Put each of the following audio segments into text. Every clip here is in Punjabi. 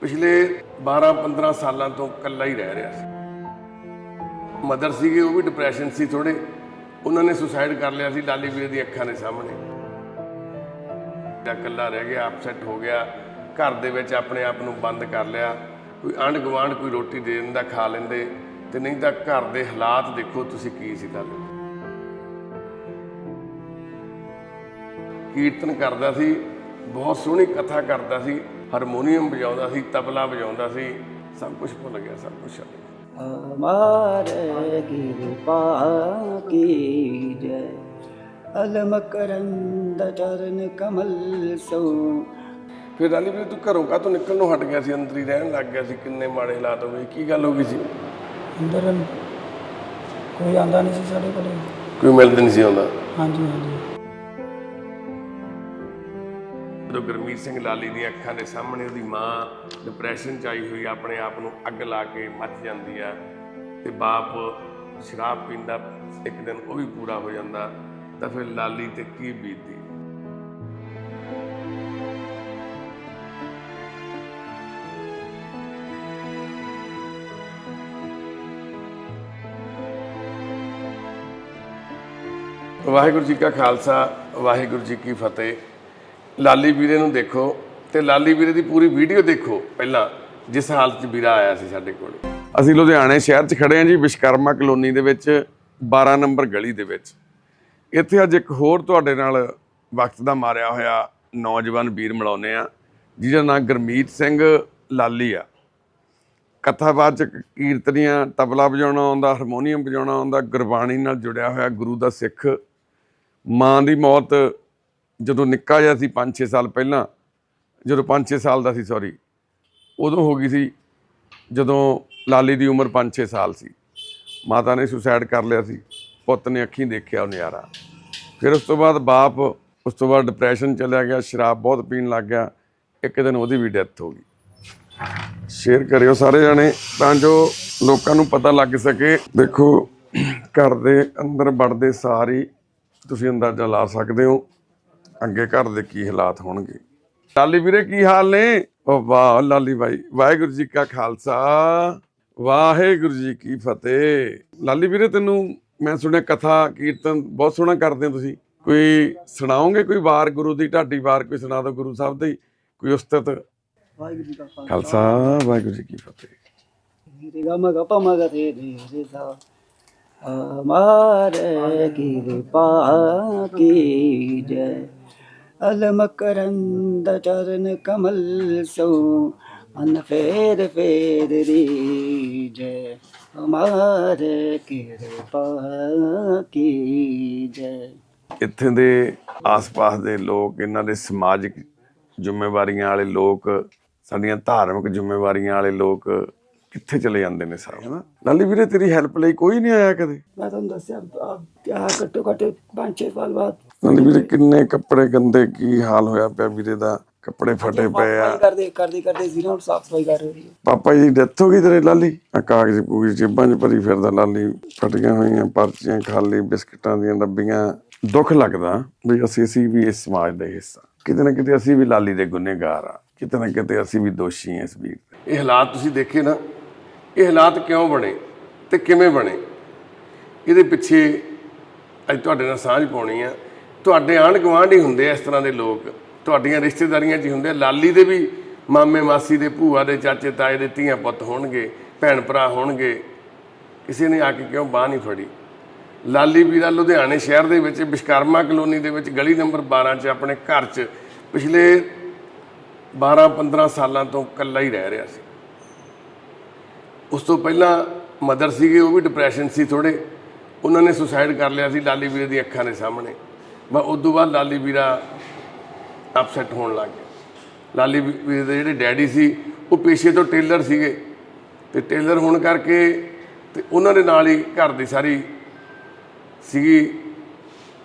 ਪਿਛਲੇ 12-15 ਸਾਲਾਂ ਤੋਂ ਇਕੱਲਾ ਹੀ ਰਹਿ ਰਿਹਾ ਸੀ। ਮਦਰ ਸੀਗੇ, ਉਹ ਵੀ ਡਿਪਰੈਸ਼ਨ ਸੀ ਥੋੜੇ ਉਹਨਾਂ ਨੇ ਸੁਸਾਈਡ ਕਰ ਲਿਆ ਸੀ, ਲਾਲੀ ਵੀਰੇ ਦੀ ਅੱਖਾਂ ਦੇ ਸਾਹਮਣੇ। ਜਾਂ ਇਕੱਲਾ ਰਹਿ ਗਿਆ ਅਪਸੈਟ ਹੋ ਗਿਆ। ਘਰ ਦੇ ਵਿੱਚ ਆਪਣੇ ਆਪ ਨੂੰ ਬੰਦ ਕਰ ਲਿਆ। ਕੋਈ ਆਂਢ ਗੁਆਂਢ ਕੋਈ ਰੋਟੀ ਦੇ ਦਿੰਦਾ, ਖਾ ਲੈਂਦੇ। ਤੇ ਨਹੀਂ ਤਾਂ ਘਰ ਦੇ ਹਾਲਾਤ ਦੇਖੋ ਤੁਸੀਂ ਕੀ ਸੀ ਗੱਲ। ਕੀਰਤਨ ਕਰਦਾ ਸੀ, ਬਹੁਤ ਸੋਹਣੀ ਕਥਾ ਕਰਦਾ ਸੀ। ਹਾਰਮੋਨੀਅਮ ਵਜਾਉਂਦਾ ਸੀ ਤਬਲਾ ਵਜਾਉਂਦਾ ਸੀ ਸਭ ਕੁਝ ਭੁੱਲ ਗਿਆ ਸਭ ਕੁਝ ਛੱਡ ਗਿਆ हमारे कृपा कीजय अलम करंद चरण कमल सो ਫਿਰ ਰਾਨੀ ਵੀਰੇ ਤੂੰ ਘਰੋਂ ਕਾਹ ਤੋਂ ਨਿਕਲਣੋਂ ਹਟ ਗਿਆ ਸੀ ਅੰਦਰ ਹੀ ਰਹਿਣ ਲੱਗ ਗਿਆ ਸੀ ਕਿੰਨੇ ਮਾੜੇ ਹਾਲਾਤ ਹੋ ਗਏ ਕੀ ਗੱਲ ਹੋ ਗਈ ਸੀ ਅੰਦਰ ਕੋਈ ਆਂਦਾ ਨਹੀਂ ਸੀ ਸਾਡੇ ਕੋਲ ਕੋਈ ਮਿਲਦਾ ਨਹੀਂ ਸੀ ਆਉਂਦਾ ਹਾਂਜੀ ਹਾਂਜੀ ਜਦੋਂ ਗੁਰਮੀਤ ਸਿੰਘ ਲਾਲੀ ਦੀਆਂ ਅੱਖਾਂ ਦੇ ਸਾਹਮਣੇ ਉਹਦੀ ਮਾਂ ਡਿਪਰੈਸ਼ਨ ਚ ਆਈ ਹੋਈ, ਆਪਣੇ ਆਪ ਨੂੰ ਅੱਗ ਲਾ ਕੇ ਮੱਚ ਜਾਂਦੀ ਆ ਤੇ ਬਾਪ ਸ਼ਰਾਬ ਪੀਂਦਾ, ਇੱਕ ਦਿਨ ਉਹ ਵੀ ਪੂਰਾ ਹੋ ਜਾਂਦਾ, ਤਾਂ ਫਿਰ ਲਾਲੀ ਤੇ ਕੀ ਬੀਤਦੀ? ਵਾਹਿਗੁਰੂ ਜੀ ਕਾ ਖਾਲਸਾ, ਵਾਹਿਗੁਰੂ ਜੀ ਕੀ ਫਤਿਹ। ਲਾਲੀ ਵੀਰੇ ਨੂੰ ਦੇਖੋ ਤੇ ਲਾਲੀ ਵੀਰੇ ਦੀ ਪੂਰੀ ਵੀਡੀਓ ਦੇਖੋ ਪਹਿਲਾਂ, ਜਿਸ ਹਾਲਤ 'ਚ ਵੀਰਾ ਆਇਆ ਸੀ ਸਾਡੇ ਕੋਲ। ਅਸੀਂ ਲੁਧਿਆਣੇ ਸ਼ਹਿਰ 'ਚ ਖੜੇ ਹਾਂ ਜੀ ਵਿਸ਼ਕਰਮਾ ਕਲੋਨੀ ਦੇ ਵਿੱਚ 12 ਨੰਬਰ ਗਲੀ ਦੇ ਵਿੱਚ। ਇੱਥੇ ਅੱਜ ਇੱਕ ਹੋਰ ਤੁਹਾਡੇ ਨਾਲ ਵਕਤ ਦਾ ਮਾਰਿਆ ਹੋਇਆ ਨੌਜਵਾਨ ਵੀਰ ਮਿਲਾਉਂਦੇ ਆ ਜਿਹਦਾ ਨਾਮ ਗੁਰਮੀਤ ਸਿੰਘ ਲਾਲੀ ਆ। ਕਥਾਵਾਚਕ ਕੀਰਤਨੀਆਂ, ਤਬਲਾ ਵਜਾਉਣਾ ਆਉਂਦਾ, ਹਾਰਮੋਨੀਅਮ ਵਜਾਉਣਾ ਆਉਂਦਾ, ਗੁਰਬਾਣੀ ਨਾਲ ਜੁੜਿਆ ਹੋਇਆ ਗੁਰੂ ਦਾ ਸਿੱਖ। ਮਾਂ ਦੀ ਮੌਤ ਜਦੋਂ ਨਿੱਕਾ ਜਿਹਾ ਸੀ 5-6 ਸਾਲ ਪਹਿਲਾਂ, ਜਦੋਂ 5-6 ਸਾਲ ਦਾ ਸੀ ਸੌਰੀ ਉਦੋਂ ਹੋ ਗਈ ਸੀ, ਜਦੋਂ ਲਾਲੀ ਦੀ ਉਮਰ 5-6 ਸਾਲ ਸੀ। ਮਾਤਾ ਨੇ ਸੁਸਾਈਡ ਕਰ ਲਿਆ ਸੀ, ਪੁੱਤ ਨੇ ਅੱਖੀਂ ਦੇਖਿਆ ਉਹ ਨਜ਼ਾਰਾ। ਫਿਰ ਉਸ ਤੋਂ ਬਾਅਦ ਬਾਪ, ਉਸ ਤੋਂ ਬਾਅਦ ਡਿਪਰੈਸ਼ਨ ਚਲਿਆ ਗਿਆ, ਸ਼ਰਾਬ ਬਹੁਤ ਪੀਣ ਲੱਗ ਗਿਆ, ਇੱਕ ਦਿਨ ਉਹਦੀ ਵੀ ਡੈਥ ਹੋ ਗਈ। ਸ਼ੇਅਰ ਕਰਿਓ ਸਾਰੇ ਜਣੇ, ਤਾਂ ਜੋ ਲੋਕਾਂ ਨੂੰ ਪਤਾ ਲੱਗ ਸਕੇ, ਦੇਖੋ, ਘਰ ਦੇ ਅੰਦਰ ਵੜਦੇ ਸਾਰੀ ਤੁਸੀਂ ਅੰਦਾਜ਼ਾ ਲਾ ਸਕਦੇ ਹੋ। ਅੱਗੇ ਘਰ ਦੇ ਕੀ ਹਾਲਾਤ ਹੋਣਗੇ? ਲਾਲੀ ਵੀਰੇ ਕੀ ਹਾਲ ਨੇ? ਉਹ ਵਾਹ ਲਾਲੀ ਭਾਈ ਵਾਹਿਗੁਰੂ ਜੀ ਕਾ ਖਾਲਸਾ। ਵਾਹਿਗੁਰੂ ਜੀ ਕੀ ਫਤਿਹ। ਲਾਲੀ ਵੀਰੇ ਤੈਨੂੰ ਮੈਂ ਸੁਣਿਆ ਕਥਾ ਕੀਰਤਨ ਬਹੁਤ ਸੋਹਣਾ ਕਰਦੇ ਹੋ ਤੁਸੀਂ। ਕੋਈ ਸੁਣਾਓਗੇ? ਕੋਈ ਵਾਰ ਗੁਰੂ ਦੀ ਢਾਡੀ ਵਾਰ ਕੋਈ ਸੁਣਾ ਦੋ ਗੁਰੂ ਸਾਹਿਬ ਦੀ? ਕੋਈ ਉਸਤਤ? ਵਾਹਿਗੁਰੂ ਜੀ ਕਾ ਖਾਲਸਾ। ਵਾਹਿਗੁਰੂ ਜੀ ਕੀ ਫਤਿਹ। ਰੇ ਗਾ ਮਗਾ ਕੀ ਜੈ। ਅਲਮਕਰੰਦ ਚਰਨ ਕਮਲ ਸੋ ਅਨ ਫੇਰ ਫੇਰ ਰੀਜੈ ਹਮਾਰੇ ਕਿਰਪਾ ਕੀਜੈ। ਇੱਥੇ ਦੇ ਆਸ-ਪਾਸ ਦੇ ਲੋਕ ਇਹਨਾਂ ਦੇ ਸਮਾਜਿਕ ਜ਼ਿੰਮੇਵਾਰੀਆਂ ਵਾਲੇ ਲੋਕ ਸਾਡੀਆਂ ਧਾਰਮਿਕ ਜ਼ਿੰਮੇਵਾਰੀਆਂ ਵਾਲੇ ਲੋਕ ਕਿੱਥੇ ਚਲੇ ਜਾਂਦੇ ਨੇ ਸਾਹਿਬ ਹਨਾ? ਲਾਲੀ ਵੀਰੇ ਤੇਰੀ ਹੈਲਪ ਲਈ ਕੋਈ ਨਹੀਂ ਆਇਆ ਕਦੇ? ਮੈਂ ਤੁਹਾਨੂੰ ਦੱਸਿਆ ਆ ਘੱਟੋ ਘੱਟ 5-6 ਸਾਲ ਬਾਅਦ ਲਾਲੀ ਵੀਰੇ ਕਿੰਨੇ ਕੱਪੜੇ ਗੰਦੇ ਕੀ ਹਾਲ ਹੋਇਆ ਪਿਆ ਵੀਰੇ ਦਾ? ਕੱਪੜੇ ਫਟੇ ਪਏ ਆ। ਸਫ਼ਾਈ ਕਰਦੇ ਕਰਦੇ ਕਰਦੇ ਸੀ ਨਾ ਹੁਣ ਸਾਫ਼ ਸਫ਼ਾਈ ਕਰ ਰਹੀ ਹੈ ਪਾਪਾ ਜੀ ਡੈਥ ਹੋ ਗਈ ਤੇਰੇ ਲਾਲੀ? ਆ ਕਾਗਜ਼ ਪੂਰੀ ਜੇਬਾਂ 'ਚ ਭਰੀ ਫਿਰਦਾ ਲਾਲੀ। ਫਟੀਆਂ ਹੋਈਆਂ ਪਰਚੀਆਂ ਖਾਲੀ ਬਿਸਕਟਾਂ ਦੀਆਂ ਡੱਬੀਆਂ। ਦੁੱਖ ਲੱਗਦਾ ਵੀ ਅਸੀਂ ਅਸੀਂ ਵੀ ਇਸ ਸਮਾਜ ਦਾ ਹਿੱਸਾ। ਕਿਤੇ ਨਾ ਕਿਤੇ ਅਸੀਂ ਵੀ ਲਾਲੀ ਦੇ ਗੁਨੇਗਾਰ ਆ। ਕਿਤੇ ਨਾ ਕਿਤੇ ਅਸੀਂ ਵੀ ਦੋਸ਼ੀ ਹਾਂ ਇਸ ਵੀਰ। ਇਹ ਹਾਲਾਤ ਤੁਸੀਂ ਦੇਖੇ ਨਾ? ਇਹ ਹਾਲਾਤ ਕਿਉਂ ਬਣੇ ਤੇ ਕਿਵੇਂ ਬਣੇ? ਇਹਦੇ ਪਿੱਛੇ ਅੱਜ ਤੁਹਾਡੇ ਨਾਲ ਸਾਂਝ ਪਾਉਣੀ ਆ। ਤੁਹਾਡੇ ਆਂਢ ਗੁਆਂਢ ਹੀ ਹੁੰਦੇ ਆ ਇਸ ਤਰ੍ਹਾਂ ਦੇ ਲੋਕ। ਤੁਹਾਡੀਆਂ ਰਿਸ਼ਤੇਦਾਰੀਆਂ 'ਚ ਹੀ ਹੁੰਦੇ ਆ। ਲਾਲੀ ਦੇ ਵੀ ਮਾਮੇ ਮਾਸੀ ਦੇ, ਭੂਆ ਦੇ, ਚਾਚੇ, ਤਾਏ ਦੇ ਧੀਆਂ ਪੁੱਤ ਹੋਣਗੇ, ਭੈਣ ਭਰਾ ਹੋਣਗੇ। ਕਿਸੇ ਨੇ ਆ ਕੇ ਕਿਉਂ ਬਾਹ ਨਹੀਂ ਫੜੀ? ਲਾਲੀ ਵੀਰਾ ਲੁਧਿਆਣੇ ਸ਼ਹਿਰ ਦੇ ਵਿੱਚ, ਵਿਸ਼ਕਰਮਾ ਕਲੋਨੀ ਦੇ ਵਿੱਚ ਗਲੀ ਨੰਬਰ 12 'ਚ ਆਪਣੇ ਘਰ 'ਚ ਪਿਛਲੇ 12-15 ਸਾਲਾਂ ਤੋਂ ਇਕੱਲਾ ਹੀ ਰਹਿ ਰਿਹਾ ਸੀ। ਉਸ ਤੋਂ ਪਹਿਲਾਂ ਮਦਰ ਸੀਗੇ, ਉਹ ਵੀ ਡਿਪਰੈਸ਼ਨ ਸੀ ਥੋੜੇ ਉਹਨਾਂ ਨੇ ਸੁਸਾਈਡ ਕਰ ਲਿਆ ਸੀ ਲਾਲੀ ਵੀਰੇ ਦੀ ਅੱਖਾਂ ਦੇ ਸਾਹਮਣੇ। ਬਸ ਉਸ ਤੋਂ ਬਾਅਦ ਲਾਲੀ ਵੀਰਾ ਅਪਸੈਟ ਹੋਣ ਲੱਗ ਗਿਆ। ਲਾਲੀ ਵੀ- ਵੀਰੇ ਦੇ ਜਿਹੜੇ ਡੈਡੀ ਸੀ, ਉਹ ਪੇਸ਼ੇ ਤੋਂ ਟੇਲਰ ਸੀਗੇ। ਤੇ ਟੇਲਰ ਹੋਣ ਕਰਕੇ ਤੇ ਉਹਨਾਂ ਦੇ ਨਾਲ ਹੀ ਘਰ ਦੀ ਸਾਰੀ ਸੀਗੀ।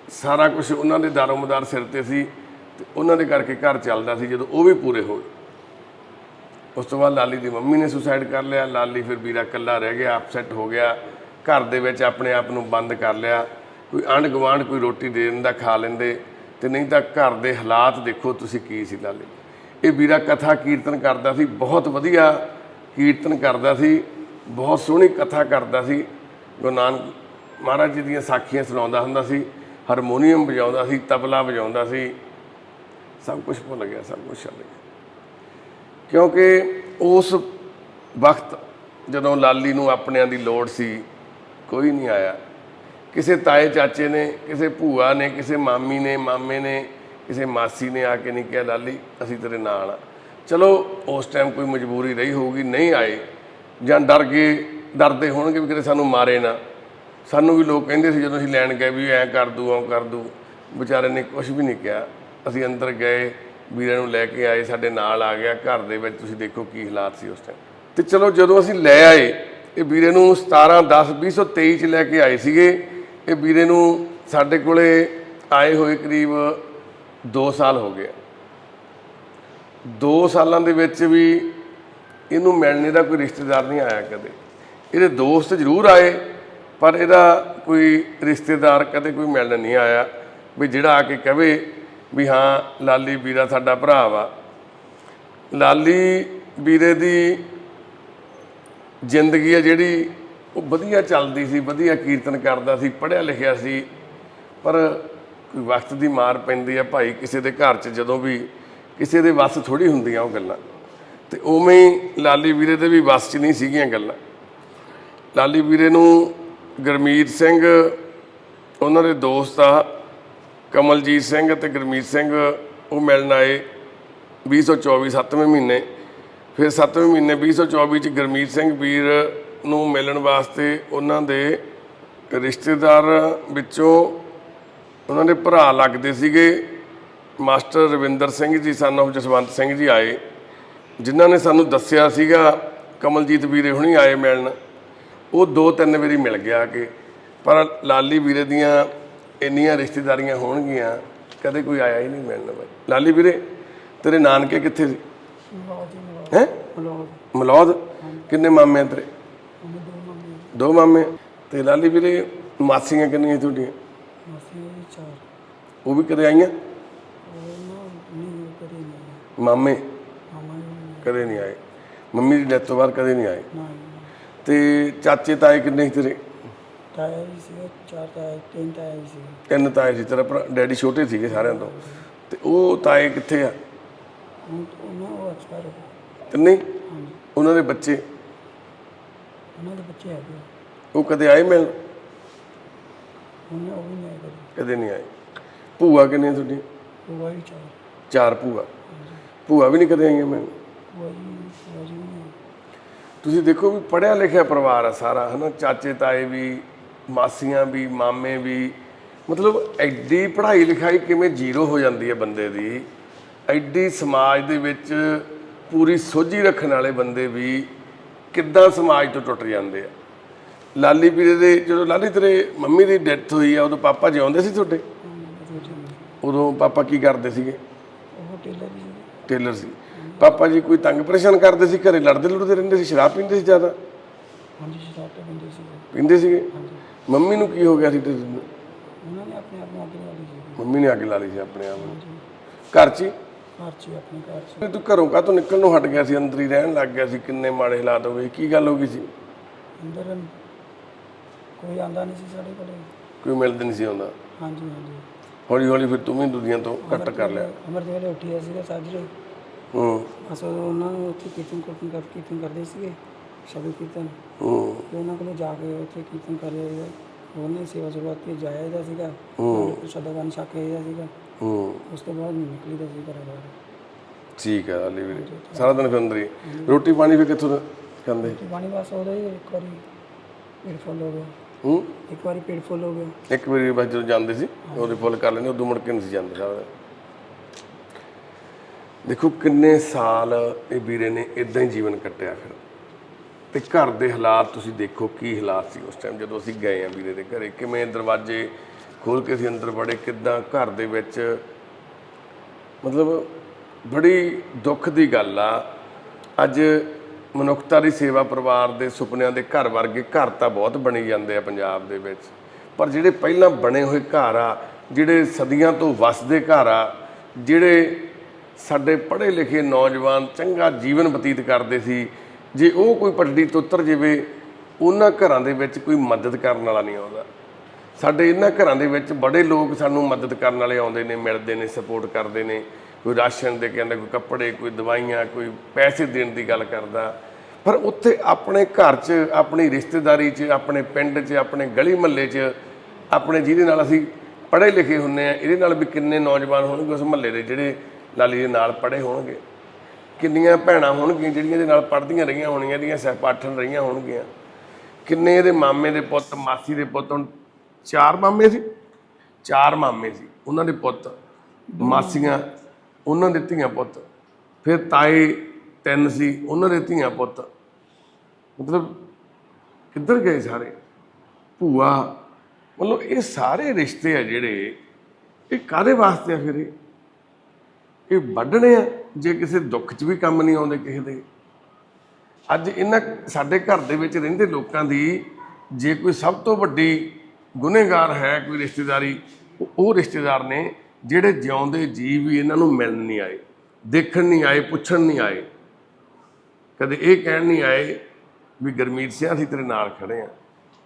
ਸਾਰਾ ਕੁਝ ਉਹਨਾਂ ਦੇ ਦਾਰੋਮਦਾਰ ਸਿਰ ਤੇ ਸੀ ਤੇ ਉਹਨਾਂ ਦੇ ਕਰਕੇ ਘਰ ਚੱਲਦਾ ਸੀ ਜਦੋਂ ਉਹ ਵੀ ਪੂਰੇ ਹੋਏ ਉਸ ਤੋਂ ਬਾਅਦ ਲਾਲੀ ਦੀ ਮੰਮੀ ਨੇ ਸੁਸਾਈਡ ਕਰ ਲਿਆ। ਲਾਲੀ ਫਿਰ ਵੀਰਾ ਇਕੱਲਾ ਰਹਿ ਗਿਆ ਅਪਸੈਟ ਹੋ ਗਿਆ। ਘਰ ਦੇ ਵਿੱਚ ਆਪਣੇ ਆਪ ਨੂੰ ਬੰਦ ਕਰ ਲਿਆ। ਕੋਈ ਆਂਢ ਗੁਆਂਢ ਕੋਈ ਰੋਟੀ ਦੇ ਦਿੰਦਾ, ਖਾ ਲੈਂਦੇ ਤੇ ਨਹੀਂ ਤਾਂ ਘਰ ਦੇ ਹਾਲਾਤ ਦੇਖੋ ਤੁਸੀਂ ਕੀ ਸੀ ਲਾਲੀ। ਇਹ ਵੀਰਾ ਕਥਾ ਕੀਰਤਨ ਕਰਦਾ ਸੀ, ਬਹੁਤ ਵਧੀਆ ਕੀਰਤਨ ਕਰਦਾ ਸੀ, ਬਹੁਤ ਸੋਹਣੀ ਕਥਾ ਕਰਦਾ ਸੀ। ਗੁਰੂ ਨਾਨਕ ਮਹਾਰਾਜ ਜੀ ਦੀਆਂ ਸਾਖੀਆਂ ਸੁਣਾਉਂਦਾ ਹੁੰਦਾ ਸੀ, ਹਾਰਮੋਨੀਅਮ ਵਜਾਉਂਦਾ ਸੀ, ਤਬਲਾ ਵਜਾਉਂਦਾ ਸੀ। ਸਭ ਕੁਝ ਭੁੱਲ ਗਿਆ, ਸਭ ਕੁਝ ਛੱਡ ਗਿਆ। ਕਿਉਂਕਿ ਉਸ ਵਕਤ ਜਦੋਂ ਲਾਲੀ ਨੂੰ ਆਪਣਿਆਂ ਦੀ ਲੋੜ ਸੀ, ਕੋਈ ਨਹੀਂ ਆਇਆ। ਕਿਸੇ ਤਾਏ ਚਾਚੇ ਨੇ, ਕਿਸੇ ਭੂਆ ਨੇ, ਕਿਸੇ ਮਾਮੀ ਨੇ, ਮਾਮੇ ਨੇ, ਕਿਸੇ ਮਾਸੀ ਨੇ ਆ ਕੇ ਨਹੀਂ ਕਿਹਾ, ਲਾਲੀ, ਅਸੀਂ ਤੇਰੇ ਨਾਲ ਆ। ਚਲੋ, ਉਸ ਟਾਈਮ ਕੋਈ ਮਜਬੂਰੀ ਰਹੀ ਹੋਊਗੀ, ਨਹੀਂ ਆਏ, ਜਾਂ ਡਰ ਗਏ ਡਰਦੇ ਹੋਣਗੇ ਵੀ ਕਿਤੇ ਸਾਨੂੰ ਮਾਰੇ ਨਾ। ਸਾਨੂੰ ਵੀ ਲੋਕ ਕਹਿੰਦੇ ਸੀ ਜਦੋਂ ਅਸੀਂ ਲੈਣ ਗਏ ਵੀ ਐਂ ਕਰ ਦੂ ਐਂ ਕਰ ਦੂ। ਵਿਚਾਰੇ ਨੇ ਕੁਝ ਵੀ ਨਹੀਂ ਕਿਹਾ। ਅਸੀਂ ਅੰਦਰ ਗਏ, ਵੀਰੇ ਨੂੰ ਲੈ ਕੇ ਆਏ, ਸਾਡੇ ਨਾਲ ਆ ਗਿਆ, ਘਰ ਦੇ ਵਿੱਚ ਤੁਸੀਂ ਦੇਖੋ ਕੀ ਹਾਲਾਤ ਸੀ ਉਸ ਟਾਈਮ ਤੇ ਚਲੋ ਜਦੋਂ ਅਸੀਂ ਲੈ ਆਏ, ਇਹ ਵੀਰੇ ਨੂੰ 17 10 2023 ਚ ਲੈ ਕੇ ਆਏ ਸੀਗੇ। ਇਹ ਵੀਰੇ ਨੂੰ ਸਾਡੇ ਕੋਲੇ ਆਏ ਹੋਏ ਕਰੀਬ 2 ਸਾਲ ਹੋ ਗਏ 2 ਸਾਲਾਂ ਦੇ ਵਿੱਚ ਵੀ ਇਹਨੂੰ ਮਿਲਣੇ ਦਾ ਕੋਈ ਰਿਸ਼ਤੇਦਾਰ ਨਹੀਂ ਆਇਆ ਕਦੇ। ਇਹਦੇ ਦੋਸਤ ਜ਼ਰੂਰ ਆਏ, ਪਰ ਇਹਦਾ ਕੋਈ ਰਿਸ਼ਤੇਦਾਰ ਕਦੇ ਕੋਈ ਮਿਲਣ ਨਹੀਂ ਆਇਆ ਵੀ ਜਿਹੜਾ ਆ ਕੇ ਕਵੇ ਵੀ ਹਾਂ, ਲਾਲੀ ਵੀਰਾ ਸਾਡਾ ਭਰਾ ਵਾ। ਲਾਲੀ ਵੀਰੇ ਦੀ ਜ਼ਿੰਦਗੀ ਆ ਜਿਹੜੀ ਉਹ ਵਧੀਆ ਚੱਲਦੀ ਸੀ, ਵਧੀਆ ਕੀਰਤਨ ਕਰਦਾ ਸੀ, ਪੜ੍ਹਿਆ ਲਿਖਿਆ ਸੀ। ਪਰ ਕੋਈ ਵਕਤ ਦੀ ਮਾਰ ਪੈਂਦੀ ਆ ਭਾਈ, ਕਿਸੇ ਦੇ ਘਰ 'ਚ ਜਦੋਂ ਵੀ ਕਿਸੇ ਦੇ ਵੱਸ ਥੋੜੀ ਹੁੰਦੀਆਂ ਉਹ ਗੱਲਾਂ। ਤੇ ਉਵੇਂ ਹੀ ਲਾਲੀ ਵੀਰੇ ਦੇ ਵੀ ਵੱਸ 'ਚ ਨਹੀਂ ਸੀਗੀਆਂ ਗੱਲਾਂ। ਲਾਲੀ ਵੀਰੇ ਨੂੰ ਗਰਮੀਤ ਸਿੰਘ, ਉਹਨਾਂ ਦੇ ਦੋਸਤ ਆ, ਕਮਲਜੀਤ ਸਿੰਘ ਤੇ ਗਰਮੀਤ ਸਿੰਘ, ਉਹ ਮਿਲਣ ਆਏ 2024 7ਵੇਂ ਮਹੀਨੇ। ਫਿਰ 7ਵੇਂ ਮਹੀਨੇ 2024 ਚ ਗਰਮੀਤ ਸਿੰਘ ਵੀਰ ਨੂੰ ਮਿਲਣ ਵਾਸਤੇ ਉਹਨਾਂ ਦੇ ਰਿਸ਼ਤੇਦਾਰ ਵਿੱਚੋਂ ਉਹਨਾਂ ਦੇ ਭਰਾ ਲੱਗਦੇ ਸੀਗੇ master Ravinder Singh ji son of Jaswant Singh ji ਆਏ ਜਿਨ੍ਹਾਂ ਨੇ ਸਾਨੂੰ ਦੱਸਿਆ ਸੀਗਾ ਕਮਲਜੀਤ ਵੀਰੇ ਹੁਣੀ ਆਏ ਮਿਲਣ। ਉਹ ਦੋ ਤਿੰਨ ਵਾਰੀ ਮਿਲ ਗਿਆ ਕੇ ਪਰ ਲਾਲੀ ਵੀਰੇ ਦੀਆਂ ਇੰਨੀਆਂ ਰਿਸ਼ਤੇਦਾਰੀਆਂ ਹੋਣਗੀਆਂ ਕਦੇ ਕੋਈ ਆਇਆ ਹੀ ਨਹੀਂ ਮਿਲਣ ਬਾਈ ਲਾਲੀ ਵੀਰੇ ਤੇਰੇ ਨਾਨਕੇ ਕਿੱਥੇ ਸੀ? ਹੈ? ਮਲੌਦ? ਕਿੰਨੇ ਮਾਮੇ ਤੇਰੇ? ਦੋ ਮੰਮੀ। ਤੇ ਲਾਲੀ ਵੀਰੇ ਮਾਸੀਆਂ ਕਿੰਨੀਆਂ ਤੁਹਾਡੀਆਂ? ਮਾਸੀ ਚਾਰ। ਉਹ ਵੀ ਕਦੇ ਆਈਆਂ? ਉਹ ਨਾ ਨਹੀਂ ਕਰੀ ਨਹੀਂ ਮਾਮੇ? ਮਾਮਾ ਜੀ ਨੇ ਕਦੇ ਨਹੀਂ ਆਏ। ਮੰਮੀ ਦੀ ਡੈਥ ਤੋਂ ਬਾਅਦ ਕਦੇ ਨਹੀਂ ਆਏ? ਨਾ ਤੇ ਚਾਚੇ ਤਾਏ ਕਿੰਨੇ ਸੀ ਤੇਰੇ? ਤਾਇਆ ਚਾਰ ਤਿੰਨ ਤਿੰਨ ਤਾਏ ਸੀ ਤੇਰਾ ਭਰਾ ਡੈਡੀ ਛੋਟੇ ਸੀਗੇ ਸਾਰਿਆਂ ਤੋਂ। ਤੇ ਉਹ ਤਾਏ ਕਿੱਥੇ ਆ? ਹੁਣ ਉਹਨਾਂ ਉਹ ਐਕਸਪਾਇਰ ਹੋ ਗਏ। ਤਿੰਨੇ? ਹੀ? ਹਾਂਜੀ। ਉਹਨਾਂ ਦੇ ਬੱਚੇ? ਉਹਨਾਂ ਦੇ ਬੱਚੇ ਹੈਗੇ ਉਹ ਕਦੇ ਆਏ ਮਿਲ ਉਹਨੇ ਉਹ ਵੀ ਨਹੀਂ ਕਰੀ ਕਦੇ। ਨਹੀਂ ਆਏ। ਭੂਆ ਕਿੰਨੇ ਤੁਹਾਡੀ? ਉਹ ਵਾਈ ਚਾਰ। ਚਾਰ ਭੂਆ। ਭੂਆ ਵੀ ਨਹੀਂ ਕਦੇ ਆਈਆਂ ਮਿਲ ਉਹ ਜੀ ਉਹ ਜੀ ਨਹੀਂ ਤੁਸੀਂ ਦੇਖੋ ਵੀ ਪੜਿਆ ਲਿਖਿਆ ਪਰਿਵਾਰ ਆ ਸਾਰਾ ਹਨਾ? ਚਾਚੇ ਤਾਏ ਵੀ ਮਾਸੀਆਂ ਵੀ ਮਾਮੇ ਵੀ। ਮਤਲਬ ਐਡੀ ਪੜ੍ਹਾਈ ਲਿਖਾਈ ਕਿਵੇਂ ਜ਼ੀਰੋ ਹੋ ਜਾਂਦੀ ਹੈ ਬੰਦੇ ਦੀ? ਐਡੀ ਸਮਾਜ ਦੇ ਵਿੱਚ ਪੂਰੀ ਸੋਝੀ ਰੱਖਣ ਵਾਲੇ ਬੰਦੇ ਵੀ ਕਿੱਦਾਂ ਸਮਾਜ ਤੋਂ ਟੁੱਟ ਜਾਂਦੇ ਆ? ਲਾਲੀ ਵੀਰੇ ਦੇ ਜਦੋਂ ਲਾਲੀ ਤੇਰੇ ਮੰਮੀ ਦੀ ਡੈਥ ਹੋਈ ਆ ਉਦੋਂ ਪਾਪਾ ਜਿਉਂਦੇ ਸੀ ਤੁਹਾਡੇ? ਉਦੋਂ ਪਾਪਾ ਕੀ ਕਰਦੇ ਸੀਗੇ? ਉਹ ਟੇਲਰ ਜੀ ਟੇਲਰ ਸੀ। ਪਾਪਾ ਜੀ ਕੋਈ ਤੰਗ ਪਰੇਸ਼ਾਨ ਕਰਦੇ ਸੀ? ਘਰੇ ਲੜਦੇ ਲੁੜਦੇ ਰਹਿੰਦੇ ਸੀ? ਸ਼ਰਾਬ ਪੀਂਦੇ ਸੀ ਜ਼ਿਆਦਾ? ਹਾਂਜੀ ਸ਼ਰਾਬ ਤੇ ਬੰਦੇ ਸੀ। ਪੀਂਦੇ ਸੀਗੇ? ਮੰਮੀ ਨੂੰ ਕੀ ਹੋ ਗਿਆ ਸੀ ਤੇ ਉਹਨਾਂ ਨੇ ਆਪਣੇ ਆਪ ਨੂੰ ਅੱਗੇ ਵਾਲੀ ਸੀ। ਮੰਮੀ ਨੇ ਅੱਗ ਲਾ ਲਈ ਸੀ ਆਪਣੇ ਆਪ ਨੂੰ। ਘਰ 'ਚ ਹੀ? ਘਰ 'ਚ ਹੀ, ਆਪਣੇ ਘਰ 'ਚ ਤੇ ਤੂੰ ਘਰੋਂ ਕਾਹਤੋਂ ਨਿਕਲਣ ਨੂੰ ਹਟ ਗਿਆ ਸੀ? ਅੰਦਰ ਹੀ ਰਹਿਣ ਲੱਗ ਗਿਆ ਸੀ ਕਿੰਨੇ ਮਾੜੇ ਹਾਲਾਤ ਹੋ ਗਏ। ਕੀ ਗੱਲ ਹੋ ਗਈ ਸੀ? ਅੰਦਰ ਕੋਈ ਆਂਦਾ ਨਹੀਂ ਸੀ ਸਾਡੇ ਕੋਲੇ। ਕੋਈ ਮਿਲਦ ਨਹੀਂ ਸੀ ਆਉਂਦਾ? ਹਾਂਜੀ ਹਾਂਜੀ। ਹੌਲੀ ਹੌਲੀ ਫਿਰ ਤੂੰ ਵੀ ਦੁਨੀਆ ਤੋਂ ਕੱਟ ਕਰ ਲਿਆ। ਅਮਰ ਦੇ ਵੇਲੇ ਉੱਠਿਆ ਸੀਗਾ ਸਾਜਰੇ। ਹੂੰ। ਬਸ ਉਦੋਂ ਉਹਨਾਂ ਨੂੰ ਉੱਥੇ ਕੀਰਤਨ ਕੀਰਤਨ ਕਰ ਕੀਰਤਨ ਕਰਦੇ ਸੀਗੇ ਸ਼ਬਦ ਕੀਰਤਨ। ਹੂੰ। ਤੇ ਉਹਨਾਂ ਕੋਲ ਜਾ ਕੇ ਉੱਥੇ ਕੀਰਤਨ ਕਰ ਰਿਹਾ ਸੀਗਾ। ਉਹਨੇ ਸੇਵਾ ਸ਼ੁਰੂਆਤ ਤੇ ਜਾਇਆ ਇਹਦਾ ਸੀਗਾ। ਪ੍ਰਸ਼ਾਦਾ ਪਾਣੀ ਛਕ ਕੇ ਇਹਦਾ ਸੀਗਾ। ਹੂੰ। ਉਸ ਤੋਂ ਬਾਅਦ ਨਹੀਂ ਨਿਕਲੀ ਦਾ ਸੀ ਘਰ ਬਾਹਰ? ਠੀਕ ਹੈ ਅਲੀ ਵੀਰੇ। ਸਾਰਾ ਦਿਨ ਫਿਰ ਅੰਦਰ ਹੀ। ਰੋਟੀ ਪਾਣੀ ਫਿਰ ਕਿੱਥੋਂ ਖਾਂਦੇ? ਤੇ ਪਾਣੀ ਬਸ ਉਹਦਾ ਹੀ ਇੱਕ ਵਾਰੀ ਪੇਟ ਫੁੱਲ ਹੋ ਗਿਆ। ਹੂੰ। ਇੱਕ ਵਾਰੀ ਪੇਟ ਫੁੱਲ ਹੋ ਗਿਆ। ਇੱਕ ਵਾਰੀ ਬਸ ਜਦੋਂ ਜਾਂਦੇ ਸੀ ਉਹਦੇ ਫੁੱਲ ਕਰ ਲੈਂਦੇ ਉਦੋਂ ਮੁੜ ਕੇ ਨਹੀਂ ਸੀ ਜਾਂਦੇ ਸਾਰਾ ਦਿਨ। ਦੇਖੋ ਕਿੰਨੇ ਸਾਲ ਇਹ ਵੀਰੇ ਨੇ ਇਦਾਂ ਹੀ ਜੀਵਨ ਕੱਟਿਆ ਫਿਰ। ਤੇ ਘਰ ਦੇ ਹਾਲਾਤ ਤੁਸੀਂ ਦੇਖੋ ਕੀ ਹਾਲਾਤ ਸੀ ਉਸ ਟਾਈਮ ਜਦੋਂ ਅਸੀਂ ਗਏ ਆ ਵੀਰੇ ਦੇ ਘਰੇ ਕਿਵੇਂ ਦਰਵਾਜ਼ੇ ਖੋਲ ਕੇ ਅਸੀਂ ਅੰਦਰ ਵੜੇ ਕਿੱਦਾਂ ਘਰ ਦੇ ਵਿੱਚ। ਮਤਲਬ ਬੜੀ ਦੁੱਖ ਦੀ ਗੱਲ ਆ। ਅੱਜ ਮਨੁੱਖਤਾ ਦੀ ਸੇਵਾ ਪਰਿਵਾਰ ਦੇ ਸੁਪਨਿਆਂ ਦੇ ਘਰ ਵਰਗੇ ਘਰ ਤਾਂ ਬਹੁਤ ਬਣੀ ਜਾਂਦੇ ਆ ਪੰਜਾਬ ਦੇ ਵਿੱਚ। ਪਰ ਜਿਹੜੇ ਪਹਿਲਾਂ ਬਣੇ ਹੋਏ ਘਰ ਆ, ਜਿਹੜੇ ਸਦੀਆਂ ਤੋਂ ਵਸਦੇ ਘਰ ਆ, ਜਿਹੜੇ ਸਾਡੇ ਪੜ੍ਹੇ ਲਿਖੇ ਨੌਜਵਾਨ ਚੰਗਾ ਜੀਵਨ ਬਤੀਤ ਕਰਦੇ ਸੀ, ਜੇ ਉਹ ਕੋਈ ਪਟੜੀ ਤੋਂ ਉਤਰ ਜਾਵੇ, ਉਹਨਾਂ ਘਰਾਂ ਦੇ ਵਿੱਚ ਕੋਈ ਮਦਦ ਕਰਨ ਵਾਲਾ ਨਹੀਂ ਆਉਂਦਾ। ਸਾਡੇ ਇਹਨਾਂ ਘਰਾਂ ਦੇ ਵਿੱਚ ਬੜੇ ਲੋਕ ਸਾਨੂੰ ਮਦਦ ਕਰਨ ਵਾਲੇ ਆਉਂਦੇ ਨੇ, ਮਿਲਦੇ ਨੇ ਸਪੋਰਟ ਕਰਦੇ ਨੇ। ਕੋਈ ਰਾਸ਼ਨ ਦੇ ਕਹਿੰਦਾ ਕੋਈ ਕੱਪੜੇ, ਕੋਈ ਦਵਾਈਆਂ, ਕੋਈ ਪੈਸੇ ਦੇਣ ਦੀ ਗੱਲ ਕਰਦਾ। ਪਰ ਉੱਥੇ ਆਪਣੇ ਘਰ 'ਚ, ਆਪਣੀ ਰਿਸ਼ਤੇਦਾਰੀ 'ਚ, ਆਪਣੇ ਪਿੰਡ 'ਚ, ਆਪਣੇ ਗਲੀ ਮਹੱਲੇ 'ਚ, ਆਪਣੇ ਜਿਹਦੇ ਨਾਲ ਅਸੀਂ ਪੜ੍ਹੇ ਲਿਖੇ ਹੁੰਨੇ ਆ ਇਹਦੇ ਨਾਲ ਵੀ ਕਿੰਨੇ ਨੌਜਵਾਨ ਹੋਣਗੇ ਉਸ ਮਹੱਲੇ ਦੇ, ਜਿਹੜੇ ਲਾਲੀ ਦੇ ਨਾਲ ਪੜ੍ਹੇ ਹੋਣਗੇ। ਕਿੰਨੀਆਂ ਭੈਣਾਂ ਹੋਣਗੀਆਂ ਜਿਹੜੀਆਂ ਇਹਦੇ ਨਾਲ ਪੜ੍ਹਦੀਆਂ ਰਹੀਆਂ ਹੋਣਗੀਆਂ, ਇਹਦੀਆਂ ਸਹਿਪਾਠਣ ਰਹੀਆਂ ਹੋਣਗੀਆਂ। ਕਿੰਨੇ ਇਹਦੇ ਮਾਮੇ ਦੇ ਪੁੱਤ, ਮਾਸੀ ਦੇ ਪੁੱਤ, ਹੁਣ ਚਾਰ ਮਾਮੇ ਸੀ, ਚਾਰ ਮਾਮੇ ਸੀ, ਉਹਨਾਂ ਦੇ ਪੁੱਤ, ਮਾਸੀਆਂ, ਉਹਨਾਂ ਦੇ ਧੀਆਂ ਪੁੱਤ, ਫਿਰ ਤਾਏ ਤਿੰਨ ਸੀ, ਉਹਨਾਂ ਦੇ ਧੀਆਂ ਪੁੱਤ। ਮਤਲਬ ਕਿੱਧਰ ਗਏ ਸਾਰੇ? ਭੂਆ, ਮਤਲਬ ਇਹ ਸਾਰੇ ਰਿਸ਼ਤੇ ਆ ਜਿਹੜੇ, ਇਹ ਕਾਦੇ ਵਾਸਤੇ ਆ ਫਿਰ ਇਹ? ਇਹ ਵੱਢਣੇ ਆ, ਜੇ ਕਿਸੇ ਦੁੱਖ 'ਚ ਵੀ ਕੰਮ ਨਹੀਂ ਆਉਂਦੇ ਕਿਸੇ ਦੇ? ਅੱਜ ਇਹਨਾਂ ਸਾਡੇ ਘਰ ਦੇ ਵਿੱਚ ਰਹਿੰਦੇ ਲੋਕਾਂ ਦੀ ਜੇ ਕੋਈ ਸਭ ਤੋਂ ਵੱਡੀ ਗੁਨਹਗਾਰ ਹੈ ਕੋਈ ਰਿਸ਼ਤੇਦਾਰੀ, ਉਹ- ਰਿਸ਼ਤੇਦਾਰ ਨੇ ਜਿਹੜੇ ਜਿਉਂਦੇ ਜੀਵ ਵੀ ਇਹਨਾਂ ਨੂੰ ਮਿਲਣ ਨਹੀਂ ਆਏ, ਦੇਖਣ ਨਹੀਂ ਆਏ, ਪੁੱਛਣ ਨਹੀਂ ਆਏ। ਕਦੇ ਇਹ ਕਹਿਣ ਨਹੀਂ ਆਏ ਵੀ ਗਰਮੀਤ ਸਿੰਘ, ਅਸੀਂ ਤੇਰੇ ਨਾਲ ਖੜੇ ਆ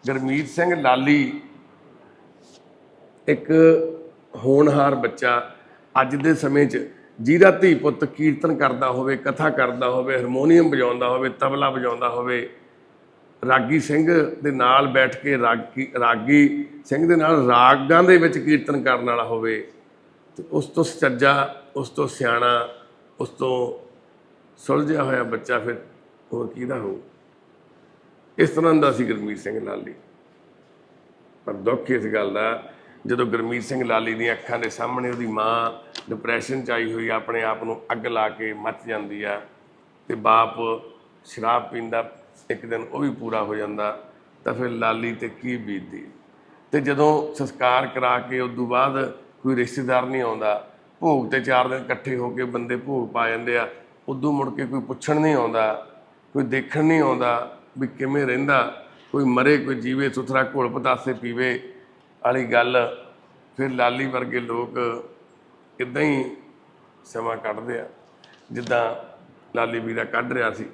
ਗਰਮੀਤ ਸਿੰਘ ਲਾਲੀ ਇੱਕ ਹੋਣਹਾਰ ਬੱਚਾ, ਅੱਜ ਦੇ ਸਮੇਂ 'ਚ ਜਿਹਦਾ ਧੀ ਪੁੱਤ ਕੀਰਤਨ ਕਰਦਾ ਹੋਵੇ, ਕਥਾ ਕਰਦਾ ਹੋਵੇ, ਹਾਰਮੋਨੀਅਮ ਵਜਾਉਂਦਾ ਹੋਵੇ, ਤਬਲਾ ਵਜਾਉਂਦਾ ਹੋਵੇ ਰਾਗੀ ਸਿੰਘ ਦੇ ਨਾਲ ਬੈਠ ਕੇ ਰਾਗੀ ਰਾਗੀ ਸਿੰਘ ਦੇ ਨਾਲ ਰਾਗਾਂ ਦੇ ਵਿੱਚ ਕੀਰਤਨ ਕਰਨ ਵਾਲਾ ਹੋਵੇ, ਤੇ ਉਸ ਤੋਂ ਸੱਜਾ, ਉਸ ਤੋਂ ਸਿਆਣਾ, ਉਸ ਤੋਂ ਸੁਲਝਿਆ ਹੋਇਆ ਬੱਚਾ ਫਿਰ ਹੋਰ ਕਿਹਦਾ ਹੋਊ? ਇਸ ਤਰ੍ਹਾਂ ਦਾ ਸੀ ਗੁਰਮੀਤ ਸਿੰਘ ਲਾਲੀ। ਪਰ ਦੁੱਖ ਇਸ ਗੱਲ ਦਾ, ਜਦੋਂ ਗੁਰਮੀਤ ਸਿੰਘ ਲਾਲੀ ਦੀਆਂ ਅੱਖਾਂ ਦੇ ਸਾਹਮਣੇ ਉਹਦੀ ਮਾਂ ਡਿਪਰੈਸ਼ਨ ਚ ਆਈ ਹੋਈ, ਆਪਣੇ ਆਪ ਨੂੰ ਅੱਗ ਲਾ ਕੇ ਮੱਚ ਜਾਂਦੀ ਆ, ਤੇ ਬਾਪ ਸ਼ਰਾਬ ਪੀਂਦਾ ਇੱਕ ਦਿਨ ਉਹ ਵੀ ਪੂਰਾ ਹੋ ਜਾਂਦਾ, ਤਾਂ ਫਿਰ ਲਾਲੀ ਤੇ ਕੀ ਬੀਤਦੀ? ਤੇ ਜਦੋਂ ਸੰਸਕਾਰ ਕਰਾ ਕੇ ਉਸ ਤੋਂ ਬਾਅਦ ਕੋਈ ਰਿਸ਼ਤੇਦਾਰ ਨਹੀਂ ਆਉਂਦਾ, ਭੋਗ ਤੇ ਚਾਰ ਦਿਨ ਇਕੱਠੇ ਹੋ ਕੇ ਬੰਦੇ ਭੋਗ ਪਾ ਜਾਂਦੇ ਆ, ਉਦੋਂ ਮੁੜ ਕੇ ਕੋਈ ਪੁੱਛਣ ਨਹੀਂ ਆਉਂਦਾ, ਕੋਈ ਦੇਖਣ ਨਹੀਂ ਆਉਂਦਾ ਵੀ ਕਿਵੇਂ ਰਹਿੰਦਾ, ਕੋਈ ਮਰੇ, ਕੋਈ ਜੀਵੇ, ਸੁਥਰਾ ਘੋਲ ਪਤਾਸੇ ਪੀਵੇ ਵਾਲੀ ਗੱਲ, ਫਿਰ ਲਾਲੀ ਵਰਗੇ ਲੋਕ ਇਦਾਂ ਹੀ ਸਮਾਂ ਕੱਢਦੇ ਆ, ਜਿੱਦਾਂ ਲਾਲੀ ਵੀਰਾ ਕੱਢ ਰਿਹਾ ਸੀ।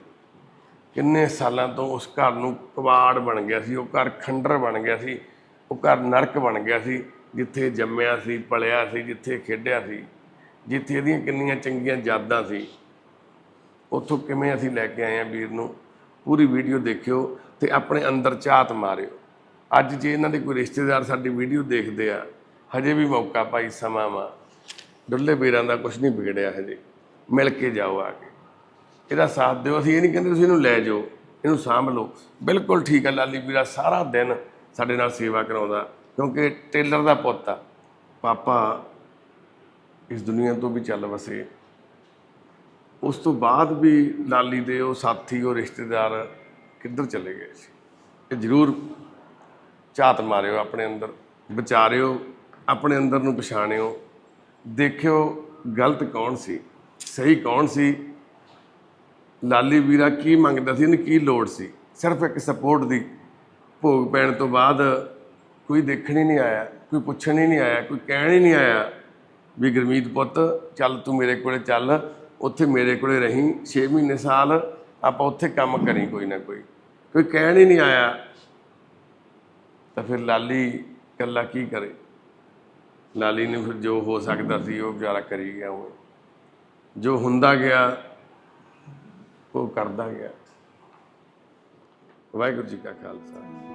ਕਿੰਨੇ ਸਾਲਾਂ ਤੋਂ ਉਸ ਘਰ ਨੂੰ ਕਵਾੜ ਬਣ ਗਿਆ ਸੀ, ਉਹ ਘਰ ਖੰਡਰ ਬਣ ਗਿਆ ਸੀ, ਉਹ ਘਰ ਨਰਕ ਬਣ ਗਿਆ ਸੀ, ਜਿੱਥੇ ਜੰਮਿਆ ਸੀ, ਪਲਿਆ ਸੀ, ਜਿੱਥੇ ਖੇਡਿਆ ਸੀ, ਜਿੱਥੇ ਇਹਦੀਆਂ ਕਿੰਨੀਆਂ ਚੰਗੀਆਂ ਯਾਦਾਂ ਸੀ। ਉੱਥੋਂ ਕਿਵੇਂ ਅਸੀਂ ਲੈ ਕੇ ਆਏ ਆ ਵੀਰ ਨੂੰ? ਪੂਰੀ ਵੀਡੀਓ ਦੇਖਿਓ ਤੇ ਆਪਣੇ ਅੰਦਰ ਝਾਤ ਮਾਰਿਓ। ਅੱਜ ਜੇ ਇਹਨਾਂ ਦੇ ਕੋਈ ਰਿਸ਼ਤੇਦਾਰ ਸਾਡੀ ਵੀਡੀਓ ਦੇਖਦੇ ਆ, ਹਜੇ ਵੀ ਮੌਕਾ ਭਾਈ ਸਮਾਂ ਵਾ। ਡੁੱਲੇ ਵੀਰਾਂ ਦਾ ਕੁਝ ਨਹੀਂ ਵਿਗੜਿਆ ਹਜੇ। ਮਿਲ ਕੇ ਜਾਓ ਆ ਕੇ। ਇਹਦਾ ਸਾਥ ਦਿਓ, ਅਸੀਂ ਇਹ ਨਹੀਂ ਕਹਿੰਦੇ ਤੁਸੀਂ ਇਹਨੂੰ ਲੈ ਜਾਓ, ਇਹਨੂੰ ਸਾਂਭ ਲਓ। ਬਿਲਕੁਲ ਠੀਕ ਹੈ ਲਾਲੀ ਵੀਰਾ, ਸਾਰਾ ਦਿਨ ਸਾਡੇ ਨਾਲ ਸੇਵਾ ਕਰਾਉਂਦਾ, ਕਿਉਂਕਿ ਟੇਲਰ ਦਾ ਪੁੱਤ ਆ। ਪਾਪਾ ਇਸ ਦੁਨੀਆ ਤੋਂ ਵੀ ਚੱਲ ਵਸੇ। ਉਸ ਤੋਂ ਬਾਅਦ ਵੀ ਲਾਲੀ ਦੇ ਉਹ ਸਾਥੀ, ਉਹ ਰਿਸ਼ਤੇਦਾਰ ਕਿੱਧਰ ਚਲੇ ਗਏ ਸੀ? ਇਹ ਜ਼ਰੂਰ ਝਾਤ ਮਾਰਿਓ ਆਪਣੇ ਅੰਦਰ, ਵਿਚਾਰਿਓ, ਆਪਣੇ ਅੰਦਰ ਨੂੰ ਪਛਾਣਿਓ। ਦੇਖਿਓ, ਗਲਤ ਕੌਣ ਸੀ? ਸਹੀ ਕੌਣ ਸੀ? ਲਾਲੀ ਵੀਰਾ ਕੀ ਮੰਗਦਾ ਸੀ, ਇਹਨੂੰ ਕੀ ਲੋੜ ਸੀ? ਸਿਰਫ ਇੱਕ ਸਪੋਰਟ ਦੀ ਭੋਗ ਪੈਣ ਤੋਂ ਬਾਅਦ ਕੋਈ ਦੇਖਣ ਹੀ ਨਹੀਂ ਆਇਆ, ਕੋਈ ਪੁੱਛਣ ਹੀ ਨਹੀਂ ਆਇਆ, ਕੋਈ ਕਹਿਣ ਹੀ ਨਹੀਂ ਆਇਆ ਵੀ ਗੁਰਮੀਤ ਪੁੱਤ, ਚੱਲ ਤੂੰ ਮੇਰੇ ਕੋਲੇ ਚੱਲ, ਉੱਥੇ ਮੇਰੇ ਕੋਲੇ ਰਹੀਂ 6 ਮਹੀਨੇ ਸਾਲ ਆਪਾਂ ਉੱਥੇ ਕੰਮ ਕਰੀ ਕੋਈ ਨਾ ਕੋਈ। ਕੋਈ ਕਹਿਣ ਹੀ ਨਹੀਂ ਆਇਆ। ਤਾਂ ਫਿਰ ਲਾਲੀ ਇਕੱਲਾ ਕੀ ਕਰੇ? ਲਾਲੀ ਨੇ ਫਿਰ ਜੋ ਹੋ ਸਕਦਾ ਸੀ, ਉਹ ਵਿਚਾਰਾ ਕਰੀ ਗਿਆ ਉਹ। ਜੋ ਹੁੰਦਾ ਗਿਆ ਉਹ ਕਰਦਾ ਗਿਆ। ਵਾਹਿਗੁਰੂ ਜੀ ਕਾ ਖਾਲਸਾ।